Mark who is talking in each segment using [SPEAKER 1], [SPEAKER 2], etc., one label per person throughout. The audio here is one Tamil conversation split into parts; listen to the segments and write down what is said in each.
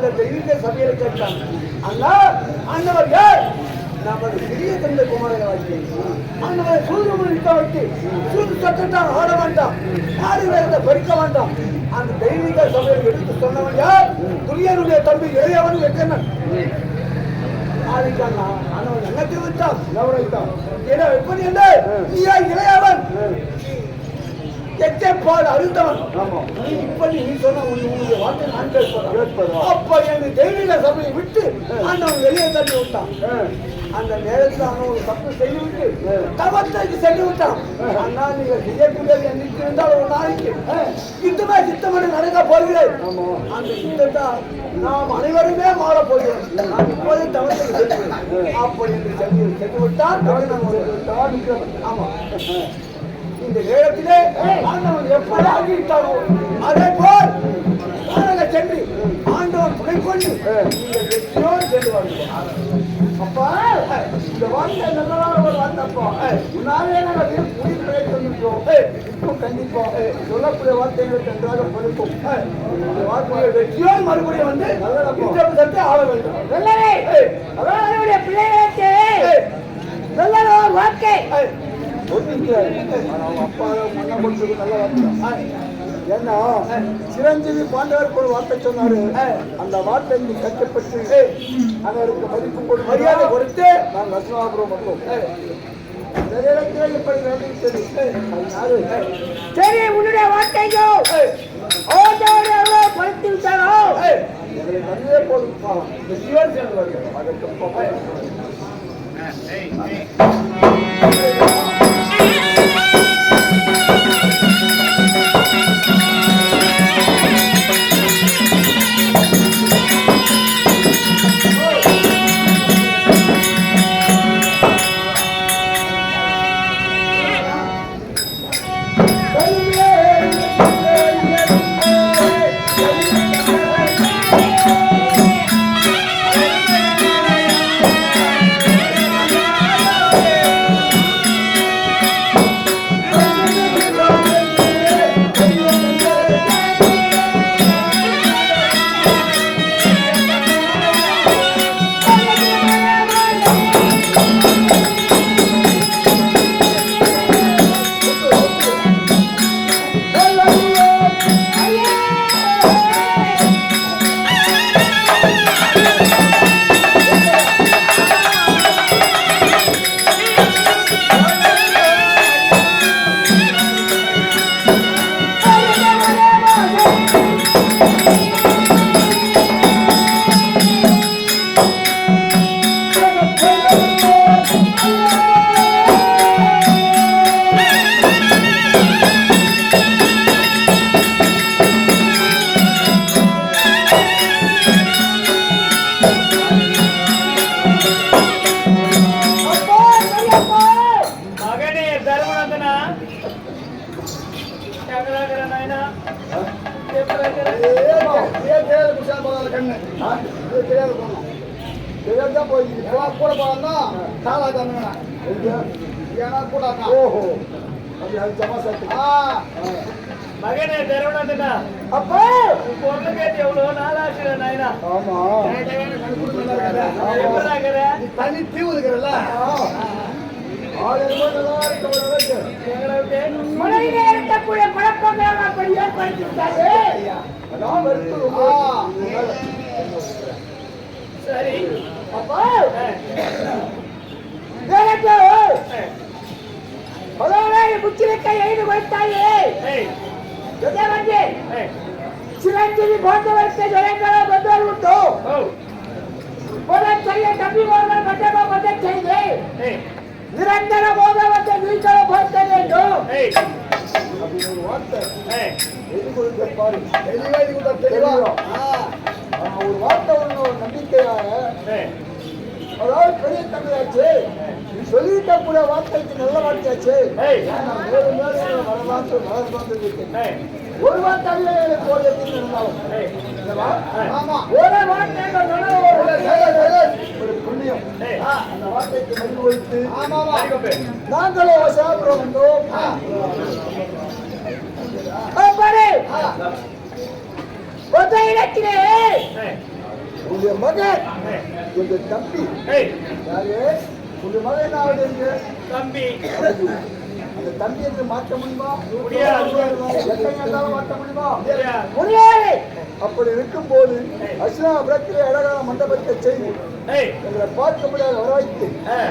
[SPEAKER 1] அந்த தெய்வீக சபையில கேட்டான் அண்ணா ஆண்டவர் யார் நமது சிறிய தந்தை குமாரராஜி அண்ணவர் சூரியமணி நிற்க வைத்து சூரிய சட்டத்தான் ஆட வேண்டாம் ஆடு வேறதை பறிக்க வேண்டாம். அந்த தெய்வீக சபையை எடுத்து சொன்னவன் யார்? துரியனுடைய தம்பி இளையவன் வெக்கண்ணன். ஆதிக்கானா அண்ணவன் என்ன தெரிவித்தான் கவனித்தான் ஏன்னா எப்படி என்ன? நீயா இளையவன்? எச்சப்பாடு அழுத்தவன் நீ இப்படி நீ சொன்ன உன் உன்னுடைய வார்த்தை நான் கேட்பதா? அப்ப எங்க தெய்வீக சபையை விட்டு ஆண்டவன் வெளியே தள்ளி விட்டான். அந்த நேரத்தில் அவன் ஒரு தப்பு செய்து விட்டு தவத்தைக்கு சென்று விட்டான். அண்ணா நீங்க செய்யக்கூடியது என்னைக்கு இருந்தால் ஒரு நாளைக்கு யுத்தமே சித்தமணி நடக்க போகிறேன். அந்த யுத்தத்தை நாம் அனைவருமே மாற போகிறோம். நான் இப்போதே தவத்தைக்கு செல்கிறேன். அப்படி என்று சென்று சென்று விட்டால் ஆமா. இந்த நேரத்திலே ஆண்டவன் எப்படி ஆகிவிட்டாரோ அதே போல் சென்று ஆண்டவன் துணை கொண்டு நீங்கள் வெற்றியோடு சென்று வருகிறோம் அப்பா இந்த வாழ்க்கை நல்லதாக ஒரு வார்த்தைப்பா முன்னாலே நாங்கள் முடி பிரயத்தனிக்கிறோம் இப்போ கண்டிப்பா. சொல்லக்கூடிய வார்த்தைகளை நன்றாக படிப்போம் இந்த வார்த்தையை வெற்றியோடு மறுபடியும் வந்து நல்ல சட்டை ஆள வேண்டும்.
[SPEAKER 2] அவர்களுடைய பிள்ளைகளுக்கு நல்ல ஒரு வாழ்க்கை
[SPEAKER 1] ஏன்னா சிரஞ்சீவி பாண்டவருக்கு ஒரு வார்த்தை சொன்னாரு. அந்த வார்த்தை நீ கட்டுப்பட்டு அவருக்கு மதிப்பு கொடு மரியாதை கொடுத்து. நான் ரத்னாபுரம் வந்தோம்.
[SPEAKER 2] சரி உன்னுடைய எவ்வளோ படுத்து விட்டாரோ?
[SPEAKER 1] நன்றியே போதும். கண்ணு தெரியாத போகணும் தெரியாத போயிடுச்சு கூட
[SPEAKER 3] போனா காலா தந்துங்க ஏன்னா கூட
[SPEAKER 1] ஓஹோ. அது ஜமாசாத்து ஆ.
[SPEAKER 3] மகனே தெரவணாண்டா
[SPEAKER 1] அப்போ! பொண்ணு கேட்டு எவ்வளவு நாளாச்சு
[SPEAKER 3] நாயனா?
[SPEAKER 2] ஆமா. எப்படி குழப்பங்கள் அப்படி ஏற்படுத்தி விட்டாரு
[SPEAKER 1] அதான் வருத்தம்
[SPEAKER 3] సరి
[SPEAKER 2] அப்போ எனக்கு பலவரை முச்சிலுக்கை எழுதி வைத்தாயே எதை வந்து சிரஞ்சீவி போன்றவருக்கு ஜனங்கள ಬಂದವರು ಉಂಟು ಹೋದಚ್ಚಯ್ಯ ತಪ್ಪಿ ಹೋದ ಮಂಡಪ ಬಂದಚ್ಚಯ್ಯ ನಿರಂತರ ಹೋದವಂತೆ ನೀಚಲ ಬರ್ತದೆ ಎಂದು
[SPEAKER 1] அப்படின்னு ஒரு வார்த்தை எது கொடுத்த பாரு தெளிவா தெளிவா ஒரு வார்த்தை ஒண்ணு ஒரு நம்பிக்கையாக அதாவது பெரிய தமிழாச்சு சொல்லிட்ட கூட வார்த்தைக்கு நல்ல வார்த்தையாச்சு மேலும் மேலும் வளர்ந்து ஒரு வார்த்தையிலே கோரியத்தில் இருந்தாலும் ஆமா
[SPEAKER 2] ஒரு வார்த்தை
[SPEAKER 1] ஒரு புண்ணியம் அந்த வார்த்தைக்கு மதிப்பு வைத்து நாங்களோ சாப்பிடுறோம் உன்னுடைய மகன். உன்னுடைய தம்பி. உன்னுடைய மகன்?
[SPEAKER 3] தம்பி.
[SPEAKER 1] அந்த தம்பி என்று மாற்ற முடியுமா? மாற்ற முடியுமா?
[SPEAKER 3] முடியாது.
[SPEAKER 1] அப்படி இருக்கும்போது அஸ்லாபுரத்திலே அழகான மண்டபத்தை செய்து
[SPEAKER 3] ஏய்,
[SPEAKER 1] எங்களை பார்க்க முடியாத வரவைத்து.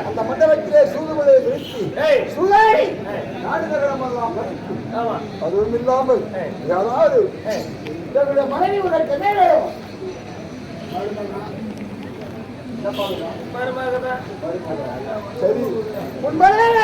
[SPEAKER 1] அந்த மண்டபத்திலே சூதுமலை
[SPEAKER 3] ஏய்,
[SPEAKER 2] சுதை
[SPEAKER 1] நாடுகளமெல்லாம். அதுவும் இல்லாமல். யாராவது
[SPEAKER 2] என்னுடைய மனைவி உனக்கு என்ன வேணும்.
[SPEAKER 1] சரி
[SPEAKER 2] உன் மனைவி